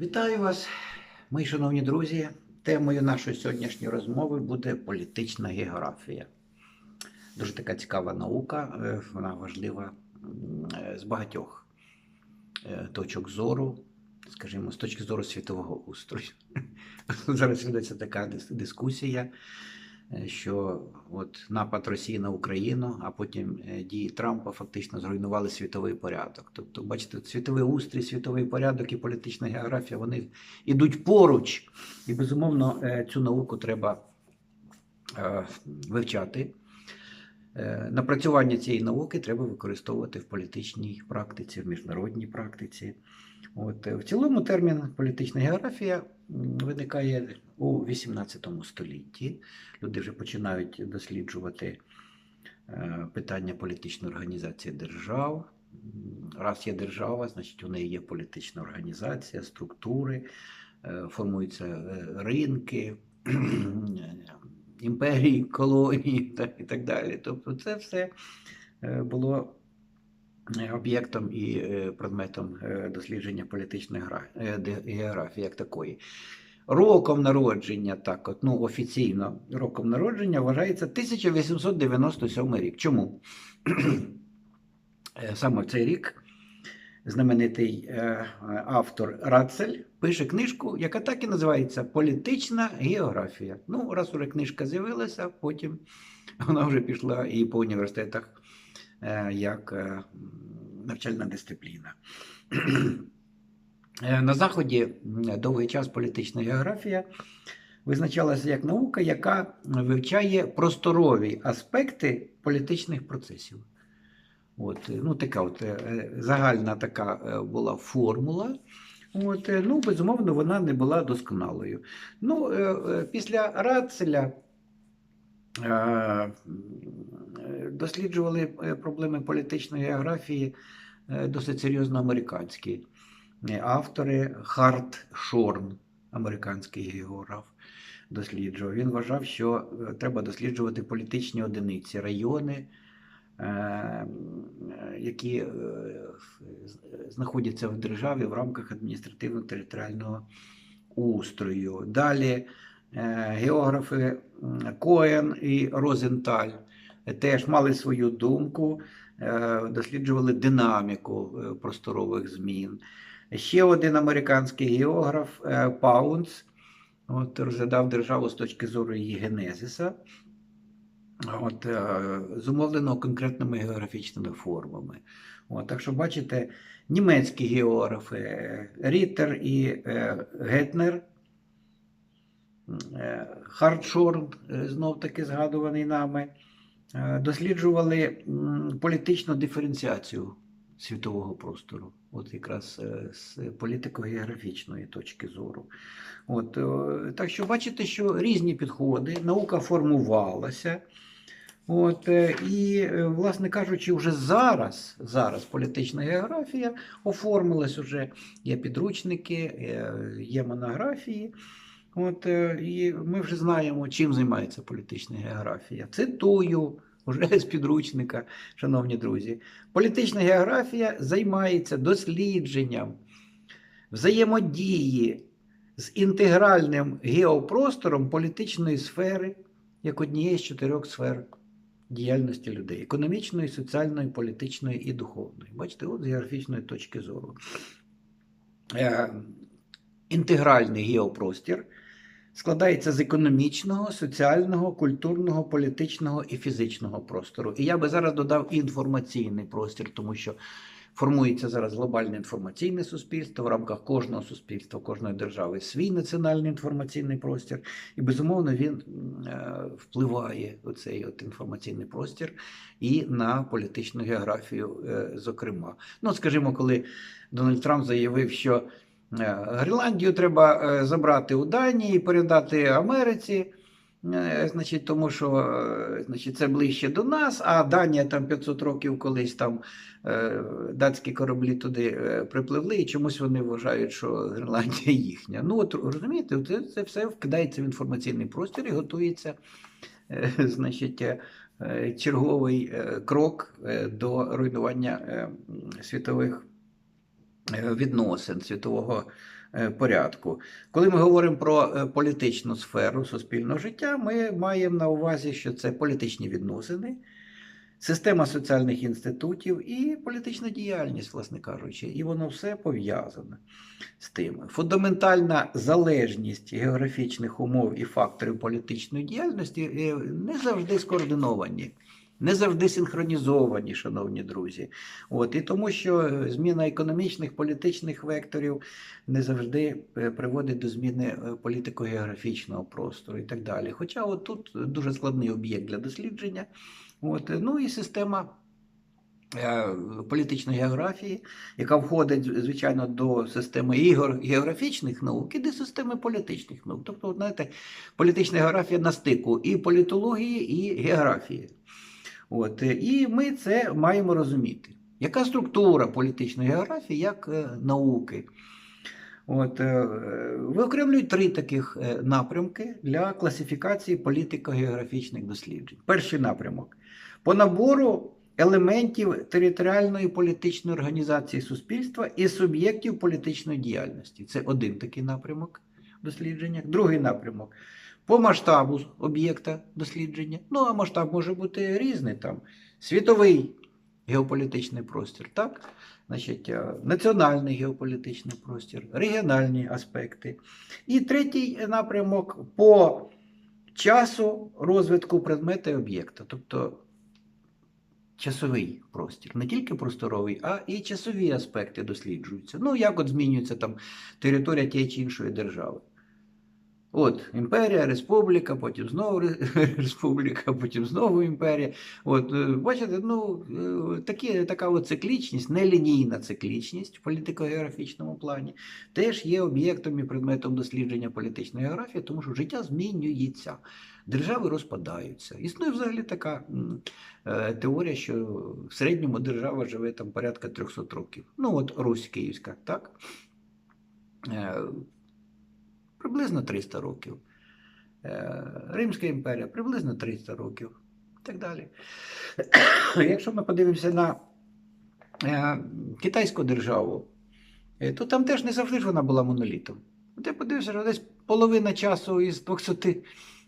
Вітаю вас, мої шановні друзі. Темою нашої сьогоднішньої розмови буде політична географія. Дуже така цікава наука, е, вона важлива е, з багатьох е, точок зору, скажімо, з точки зору світового устрою. Зараз ведеться така дискусія, що от напад Росії на Україну, а потім е, дії Трампа фактично зруйнували світовий порядок. Тобто, бачите, світовий устрій, світовий порядок і політична географія вони йдуть поруч. І безумовно е, цю науку треба е, вивчати. Е, Напрацювання цієї науки треба використовувати в політичній практиці, в міжнародній практиці. От, е, в цілому термін політична географія виникає у XVIII столітті. Люди вже починають досліджувати е, питання політичної організації держав. Раз є держава, значить у неї є політична організація, структури, е, формуються е, ринки, імперії, колонії і так далі. Тобто це все було об'єктом і предметом дослідження політичної географії як такої. Роком народження, так от, ну офіційно, роком народження вважається 1897 рік. Чому? Е, Саме в цей рік знаменитий е, автор Рацель пише книжку, яка так і називається Політична географія. Ну, раз уже книжка з'явилася, потім вона вже пішла і по університетах е, як навчальна дисципліна. Е, На Заході довгий час політична географія визначалася як наука, яка вивчає просторові аспекти політичних процесів. От, е, ну, така от е, загальна така була формула. От, ну, безумовно, вона не була досконалою. Ну, після Рацеля досліджували проблеми політичної географії досить серйозно американські автори. Харт Шорн, американський географ, досліджував. Він вважав, що е, треба досліджувати політичні одиниці, райони, е, які е, знаходяться в державі в рамках адміністративно-територіального устрою. Далі е, географи Коен і Розенталь теж мали свою думку, е, досліджували динаміку е, просторових змін. Ще один американський географ е, Паунс от, розглядав державу з точки зору її генезиса, от, е, зумовлено конкретними географічними формами. От, так що бачите, німецькі географи е, Ріттер і Гетнер, Хартшорн, е, знов таки згадуваний нами, досліджували політичну диференціацію світового простору, от якраз е, з політико-географічної точки зору. От, е, так що бачите, що різні підходи, наука формувалася. От, е, і, власне кажучи, вже зараз, зараз політична географія оформилась уже, є підручники, є монографії. От, і ми вже знаємо, чим займається політична географія. Цитую вже з підручника, шановні друзі. Політична географія займається дослідженням взаємодії з інтегральним геопростором політичної сфери як однієї з чотирьох сфер діяльності людей: економічної, соціальної, політичної і духовної. Бачите, от з географічної точки зору. Е, інтегральний геопростір складається з економічного, соціального, культурного, політичного і фізичного простору. І я би зараз додав інформаційний простір, тому що формується зараз глобальне інформаційне суспільство в рамках кожного суспільства, кожної держави свій національний інформаційний простір. І безумовно він е, впливає оцей от інформаційний простір і на політичну географію, е, зокрема. Ну, скажімо, коли Дональд Трамп заявив, що Гренландію треба е, забрати у Данії передати Америці. е, Значить, тому що е, значить, це ближче до нас, а Данія там 500 років колись там е, датські кораблі туди е, припливли, і чомусь вони вважають, що Гренландія їхня. Ну от розумієте, це, це все вкидається в інформаційний простір і готується, е, значить, е, е, черговий е, крок е, до руйнування е, світових е, відносин світового е, порядку. Коли ми говоримо про е, політичну сферу суспільного життя, ми маємо на увазі, що це політичні відносини, система соціальних інститутів і політична діяльність, власне кажучи, і воно все пов'язане з тим. Фундаментальна залежність географічних умов і факторів політичної діяльності е, не завжди скоординовані. Не завжди синхронізовані, шановні друзі. От, і тому, що зміна економічних, політичних векторів не завжди е, приводить до зміни е, політико-географічного простору і так далі. Хоча от тут дуже складний об'єкт для дослідження. От, ну і система е, політичної географії, яка входить, звичайно, до системи ігор географічних наук і до системи політичних наук. Тобто, знаєте, політична географія на стику і політології, і географії. От, е, і ми це маємо розуміти. Яка структура політичної географії як е, науки? От, е, виокремлюють три таких напрямки для класифікації політико-географічних досліджень. Перший напрямок по набору елементів територіальної політичної організації суспільства і суб'єктів політичної діяльності. Це один такий напрямок дослідження. Другий напрямок по масштабу об'єкта дослідження. Ну, а масштаб може бути різний там. Світовий геополітичний простір, так? Значить, е, національний геополітичний простір, регіональні аспекти. І третій напрямок по часу розвитку предмета і об'єкта, тобто часовий простір, не тільки просторовий, а і часові аспекти досліджуються. Ну, як от змінюється там територія тієї чи іншої держави. От імперія, республіка, потім знову республіка, потім знову імперія. От, е, бачите, ну е, такі, така от циклічність, нелінійна циклічність в політико-географічному плані, теж є об'єктом і предметом дослідження політичної географії, тому що життя змінюється, держави розпадаються. Існує взагалі така е, теорія, що в середньому держава живе там порядка 300 років. Ну, от Русь Київська, так? Приблизно 300 років. Е, Римська імперія приблизно 300 років. І так далі. Якщо ми подивимося на е, китайську державу, е, то там теж не завжди ж вона була монолітом. Ти подивишся, що десь половина часу із 200,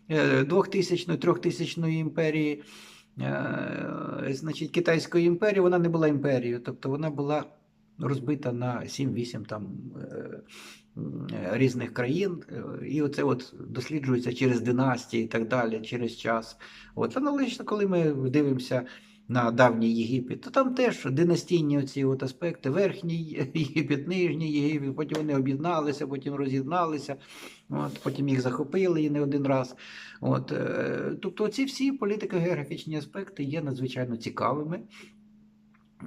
е, 2000-3000 імперії, значить, Китайської імперії, вона не була імперією, тобто вона була розбита на 7-8 там. Е, різних країн, е, і оце от досліджується через династії і так далі, через час. От аналогічно, коли ми дивимося на давній Єгипет, то там теж династійні оці от аспекти, верхній Єгипет, нижній Єгипет, потім вони об'єдналися, потім роз'єдналися, от, потім їх захопили і не один раз. От, е, тобто ці всі політико-географічні аспекти є надзвичайно цікавими.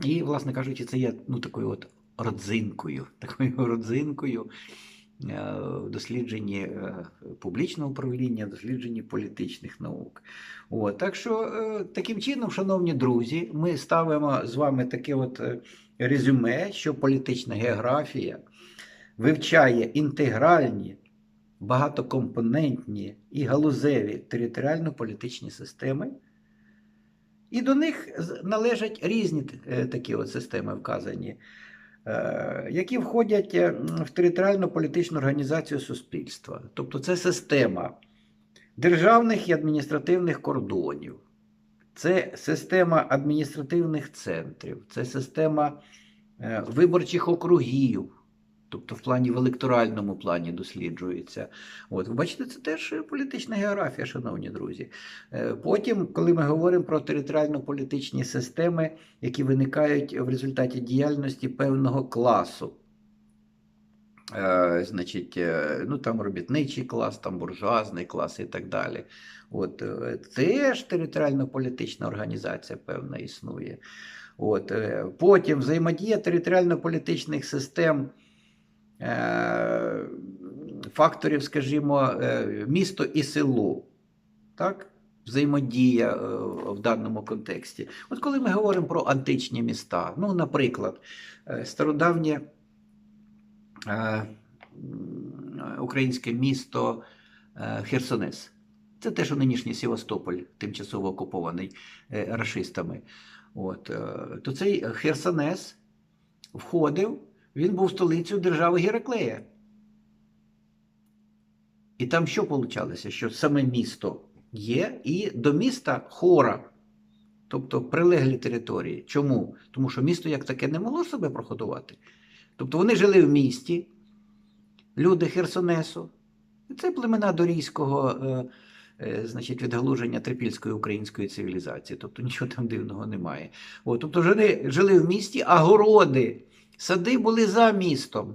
І, власне кажучи, це є ну, такою от родзинкою, такою родзинкою е, дослідженні е, публічного управління, дослідженні політичних наук. От, так що е, таким чином, шановні друзі, ми ставимо з вами таке от резюме, що політична географія вивчає інтегральні, багатокомпонентні і галузеві територіально-політичні системи. І до них належать різні такі от системи вказані, які входять е, в територіальну політичну організацію суспільства. Тобто це система державних і адміністративних кордонів, це система адміністративних центрів, це система е, виборчих округів. Тобто в плані в електоральному плані досліджується. От, ви бачите, це теж політична географія, шановні друзі. Е, Потім, коли ми говоримо про територіально-політичні системи, які виникають в результаті діяльності певного класу. Е, Значить, е, ну там робітничий клас, там буржуазний клас і так далі. От, теж територіально-політична організація певна існує. От, потім взаємодія територіально-політичних систем, факторів, скажімо, е, місто і село. Так? Взаємодія е, в даному контексті. От коли ми говоримо про античні міста, ну, наприклад, е, стародавнє е, українське місто е, Херсонес. Це те, що нинішній Севастополь, тимчасово окупований е, рашистами. От, е, то цей Херсонес входив Він був столицею держави Гераклея. І там що получалося? Що саме місто є, і до міста хора, тобто прилеглі території. Чому? Тому що місто як таке не могло себе проходувати. Тобто вони жили в місті, люди Херсонесу, це племена дорійського, е, е, значить, відгалуження трипільської української цивілізації. Тобто нічого там дивного немає. От, тобто жили, жили в місті, а городи, сади були за містом.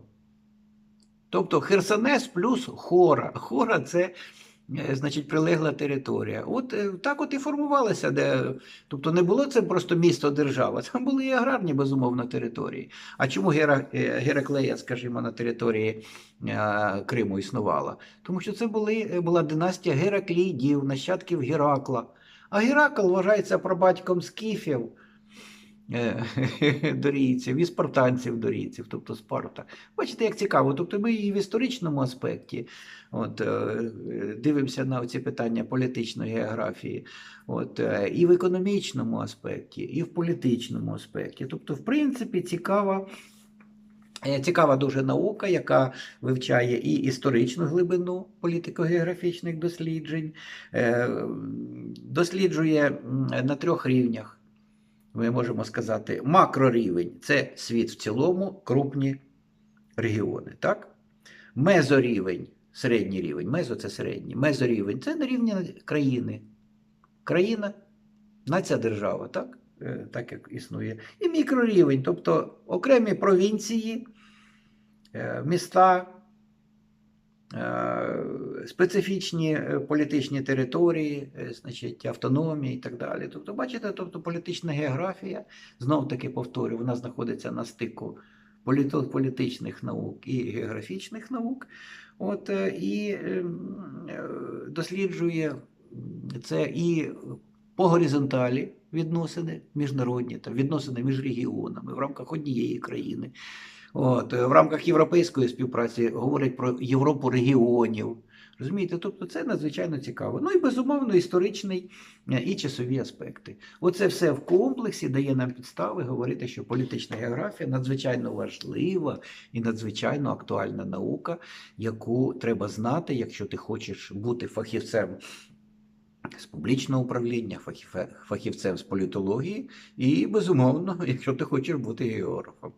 Тобто Херсонес плюс хора. Хора це е, значить прилегла територія. От е, так от і формувалося, де, тобто не було це просто місто держава, там були і аграрні, безумовно, території. А чому е, Гераклея, скажімо, на території Криму існувала? Тому що це були, була династія Гераклідів, нащадків Геракла. А Геракл вважається прабатьком скіфів. Е, Дорійців і спартанців дорійців, тобто Спарта. Бачите, як цікаво. Тобто ми і в історичному аспекті от, е, дивимося на ці питання політичної географії, от, е, і в економічному аспекті, і в політичному аспекті. Тобто, в принципі, цікава. Цікава дуже наука, яка вивчає і історичну глибину політико-географічних досліджень, досліджує на трьох рівнях ми можемо сказати, макрорівень це світ в цілому, крупні регіони. Так? Мезорівень, середній рівень, мезо це середній, мезорівень це на рівні країни. Країна, нація держава, так? Е, так як існує. І мікрорівень, тобто окремі провінції, е, міста. Специфічні е, політичні території, е, значить, автономії і так далі. Тобто, бачите, тобто політична географія, знов таки повторюю, вона знаходиться на стику політичних наук і географічних наук. От, е, і ем, досліджує це і по горизонталі відносини міжнародні, там, відносини між регіонами в рамках однієї країни. От, в рамках європейської співпраці говорять про Європу регіонів. Розумієте, тобто це надзвичайно цікаво. Ну і безумовно історичний е, і часові аспекти. Оце все в комплексі дає нам підстави говорити, що політична географія надзвичайно важлива і надзвичайно актуальна наука, яку треба знати, якщо ти хочеш бути фахівцем з публічного управління, фахівцем з політології, і безумовно, якщо ти хочеш бути географом.